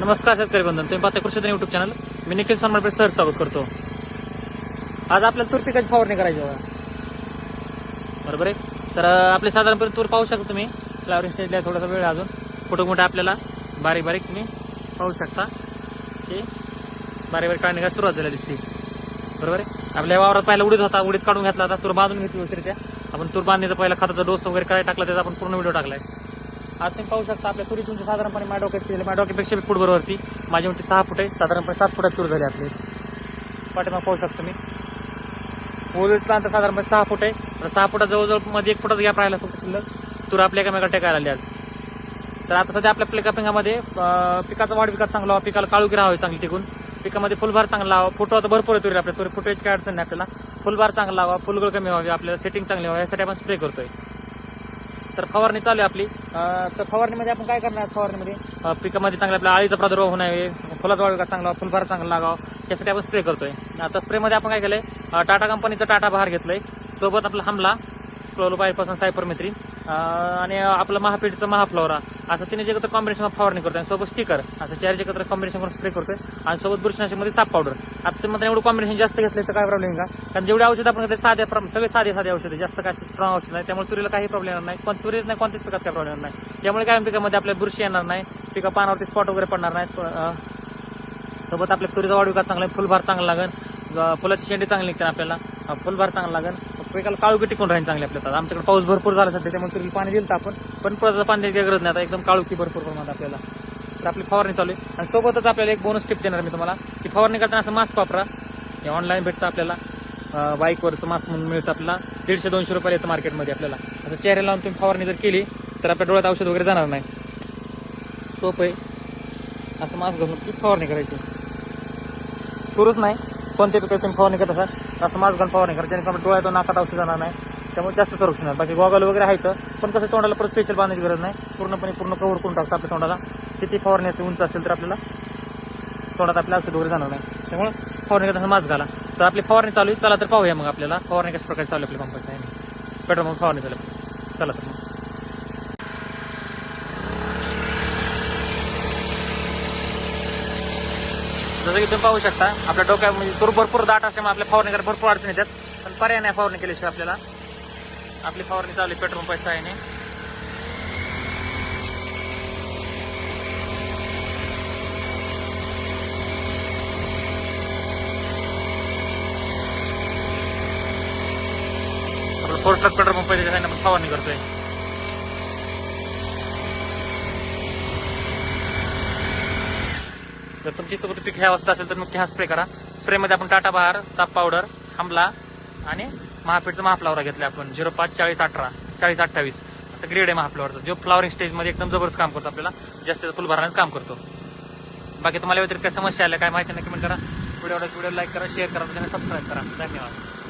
नमस्कार शेतकरी बंधन तुम्ही पाहता कृषी युट्यूब चॅनल मी निखिल सोनमडपे सर स्वागत करतो. आज आपल्याला तूर पिकाची फवारणी करायची बघा. बरोबर आहे? तर आपले साधारणपणे तूर पाहू शकता तुम्ही. फ्लावरिंग स्टेजला थोडासा वेळ अजून. कुठं कुठं आपल्याला बारीक बारीक तुम्ही पाहू शकता. की बारीक बारीक काढण्याला सुरुवात झाली दिसते. बरोबर आहे? आपल्या वावरात पहिला उडीत होता उडीत काढून घेतला होता. तूर बांधून घेतली त्या. आपण तूर बांधण्याचा पहिला खताचा डोस वगैरे काय टाकला त्याचा आपण पूर्ण व्हिडिओ टाकलाय. आज तुम्ही पाहू शकता आपल्या तुरी तुमची साधारणपणे माझ्या डोक्यात केली माझ्या फूट बरोबरती माझी उंची सहा फुटे आहे. साधारणपणे सात फुटात तूर झाली आपली. पाठीमा पाहू शकतो मी ओलीतला अंतर साधारणपणे सहा फूट आहे. तर सहा फुटा जवळजवळमध्ये एक फुटात गॅप राहिला फक्त शिल्लक. तूर आपल्या एकामेका टेकायला आली आज. तर आता सध्या आपल्या पिकापिंगामध्ये पिकाचा वाढ विकास चांगला व्हावा पिकाला काळुकी राहावी चांगली टिकून. पिकामध्ये फुलभार चांगला लावा फोटो आता भरपूर येतो आपल्या. तुरी फुटवायची काय अडचण नाही आपल्याला. फुलभार चांगला लावा फुलगळ कमी व्हावी. आपल्याला सेटिंग चांगली व्हावी. यासाठी आपण स्प्रे करतोय. तर फवारणी चालू आहे आपली. अं, तर फवारणीमध्ये आपण काय करणार फवारणीमध्ये? अं, पिकामध्ये चांगला आपल्या आळीचा प्रादुर्भाव होऊ नये फुलाचा विकास चांगला फुलभार चांगला लागावा यासाठी आपण स्प्रे करतोय. आता स्प्रेमध्ये आपण काय केलंय? अं, टाटा कंपनीचा टाटा बहार घेतलंय. सोबत आपला हमला क्लोरोबाईपासून सायपरमेथ्री आणि आपलं महापीठचं महाफ्लोरा. असं तिने एकत्र कॉम्बिनेशन फवारणी करतो आणि सोबत स्टिकर असं चारचे एकत्र कॉम्बिनेशन करून स्प्रे करतोय. आणि सोबत बुरशीनाशकमध्ये साप पावडर आता तुम्ही एवढं कॉम्बिनेशन जास्त घेतलं तर काय प्रॉब्लेम का? कारण जेवढे औषध आपण घेतले साधे सगळे साधे साधे औषध जास्त काय स्ट्रॉंग औषध नाही. त्यामुळे तुरीला काही प्रॉब्लेम येणार नाही. पण तुरीच नाही कोणत्याच प्रकारचा प्रॉब्लेम नाही. त्यामुळे काय पिकामध्ये आपल्या बुरशी येणार नाही. पिका पानावरती स्पॉट वगैरे पडणार नाहीत. सोबत आपल्या तुरीचा वाढ विकास चांगला आहे. फुलभार चांगला लागेल फुलाची शेंडी चांगली निघते आपल्याला. फुलभार चांगला लागेल पिकाला काळुकी टिकून राहील चांगली आपल्याला आता आमच्याकडे पाऊस भरपूर झाला सध्या त्यामुळे तुरीला पाणी दिलं आपण. पण परत पाणी द्यायची गरज नाही. आता एकदम काळुकी भरपूर प्रमाणात आपल्याला. तर आपली फवारणी चालू आहे. आणि सोबतच आपल्याला एक बोनस टिप देणार मी तुम्हाला की फवारणी करताना असं मास्क वापरा. हे ऑनलाईन भेटतं आपल्याला. बाईकवरचं मास्क म्हणून मिळतं आपल्याला. दीडशे दोनशे रुपये येतं मार्केटमध्ये आपल्याला. असं चेहऱ्या लावून तुम्ही फवारणी जर केली तर आपल्या डोळ्यात औषध वगैरे जाणार नाही. सोपं आहे. असं मास्क घालून ती फवारणी करायची. सुरूच नाही. कोणत्या पिकाची तुम्ही फवारणी करत असाल? असं मास्क घालून फवारणी करा जेणेकरून डोळ्यातून नाकात औषध जाणार नाही. त्यामुळे जास्त संरक्षण आहे बाकी गॉगल वगैरे आहेत पण कसं तोंडाला परत स्पेशल बांधायची गरज नाही. पूर्णपणे पूर्ण कव्हर करून टाकतं आपल्या तोंडाला. किती फवारणी असेल उंच असेल तर आपल्याला तोंडात आपल्या औषध वगैरे जाणार नाही. त्यामुळे फवारणी करताना मास्क घाला. तर आपली फवारणी चालू आहे. चला तर पाहूया मग आपल्याला. फवारणी कशा प्रकारे चालू आहे आपल्या पंपाचं आहे पेट्रोल पंप फवारणी चालू चला तर मग. जसं की तुम्ही पाहू शकता आपल्या डोक्यात म्हणजे तूर भरपूर दाट असल्यामुळे आपल्या फवारणी करायला भरपूर अडचण येतात. पण पर्याय नाही फवारणी केल्याशिवाय आपल्याला. आपली फवारणी चालू आहे पेट्रोल पैसा आहे नाही फोर ट्रक पेट्रोल पंप आहे फवारणी करतोय. जर तुमची तुमची पीक ह्या अवस्था असेल तर मग हा स्प्रे करा. स्प्रेमध्ये आपण टाटा बहार साफ पावडर हमला आणि महापीठचं महाफ्लावरा घेतलं आपण. झिरो पाच चाळीस अठरा चाळीस अठ्ठावीस. असं ग्रेड आहे महाफ्लावरचं. जो फ्लावरिंग स्टेजमध्ये एकदम जबरदस्त काम करतो आपल्याला जास्त फुल भरण्याचं काम करतो. बाकी तुम्हाला व्यतिरिक्त काय समस्या आल्या काय माहिती नाही कमेंट करा. व्हिडिओ व्हिडिओ लाईक करा शेअर करा सबस्क्राईब करा. धन्यवाद.